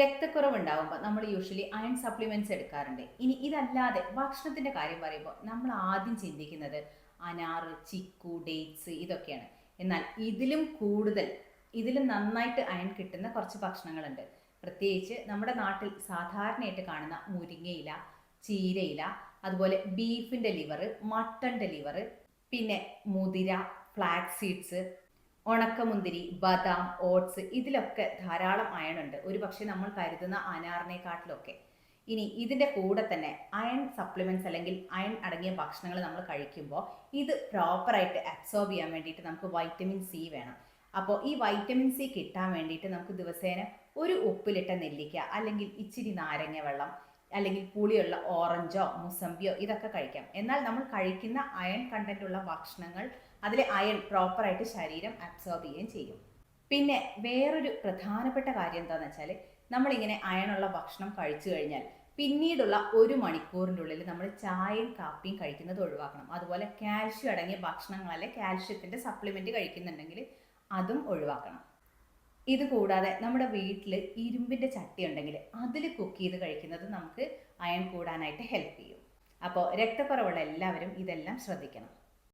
രക്തക്കുറവ് ഉണ്ടാകുമ്പോൾ നമ്മൾ usually iron supplements എടുക്കാറുണ്ട്. ഇനി ഇതല്ലാതെ ഭക്ഷണത്തിന്റെ കാര്യം പറയുമ്പോൾ നമ്മൾ ആദ്യം ചിന്തിക്കുന്നത് അനാറ് ചിക്കു ഡേറ്റ്സ് ഇതൊക്കെയാണ്. എന്നാൽ ഇതിലും കൂടുതൽ ഇതിലും നന്നായിട്ട് അയൺ കിട്ടുന്ന കുറച്ച് ഭക്ഷണങ്ങളുണ്ട്. പ്രത്യേകിച്ച് നമ്മുടെ നാട്ടിൽ സാധാരണയായിട്ട് കാണുന്ന മുരിങ്ങയില ചീരയില അതുപോലെ ബീഫിന്റെ ലിവർ മട്ടന്റെ ലിവർ പിന്നെ മുതിര ഫ്ലാക്സ് സീഡ്സ് ഉണക്കമുന്തിരി ബദാം ഓട്സ് ഇതിലൊക്കെ ധാരാളം അയൺ ഉണ്ട്. ഒരു പക്ഷേ നമ്മൾ കരുതുന്ന അനാറിനെക്കാട്ടിലൊക്കെ. ഇനി ഇതിന്റെ കൂടെ തന്നെ അയൺ സപ്ലിമെന്റ്സ് അല്ലെങ്കിൽ അയൺ അടങ്ങിയ ഭക്ഷണങ്ങൾ നമ്മൾ കഴിക്കുമ്പോൾ ഇത് പ്രോപ്പറായിട്ട് അബ്സോർബ് ചെയ്യാൻ വേണ്ടിയിട്ട് നമുക്ക് വൈറ്റമിൻ സി വേണം. അപ്പോൾ ഈ വൈറ്റമിൻ സി കിട്ടാൻ വേണ്ടിയിട്ട് നമുക്ക് ദിവസേന ഒരു ഉപ്പിലിട്ട നെല്ലിക്ക അല്ലെങ്കിൽ ഇച്ചിരി നാരങ്ങ വെള്ളം അല്ലെങ്കിൽ പുളിയുള്ള ഓറഞ്ചോ മുസമ്പിയോ ഇതൊക്കെ കഴിക്കാം. എന്നാൽ നമ്മൾ കഴിക്കുന്ന അയൺ കണ്ടന്റ് ഉള്ള ഭക്ഷണങ്ങൾ അതിലെ അയൺ പ്രോപ്പറായിട്ട് ശരീരം അബ്സോർബ് ചെയ്യുകയും ചെയ്യും. പിന്നെ വേറൊരു പ്രധാനപ്പെട്ട കാര്യം എന്താണെന്ന് വെച്ചാൽ നമ്മളിങ്ങനെ അയണുള്ള ഭക്ഷണം കഴിച്ചു കഴിഞ്ഞാൽ പിന്നീടുള്ള ഒരു മണിക്കൂറിന്റെ ഉള്ളിൽ നമ്മൾ ചായയും കാപ്പിയും കഴിക്കുന്നത് ഒഴിവാക്കണം. അതുപോലെ കാൽഷ്യം അടങ്ങിയ ഭക്ഷണങ്ങളല്ലെ കാൽഷ്യത്തിന്റെ സപ്ലിമെന്റ് കഴിക്കുന്നുണ്ടെങ്കിൽ അതും ഒഴിവാക്കണം. ഇത് കൂടാതെ നമ്മുടെ വീട്ടിൽ ഇരുമ്പിന്റെ ചട്ടി ഉണ്ടെങ്കിൽ അതിൽ കുക്ക് ചെയ്ത് കഴിക്കുന്നത് നമുക്ക് അയൺ കൂടാനായിട്ട് ഹെൽപ്പ് ചെയ്യും. അപ്പോൾ രക്തക്കുറവുള്ള എല്ലാവരും ഇതെല്ലാം ശ്രദ്ധിക്കണം.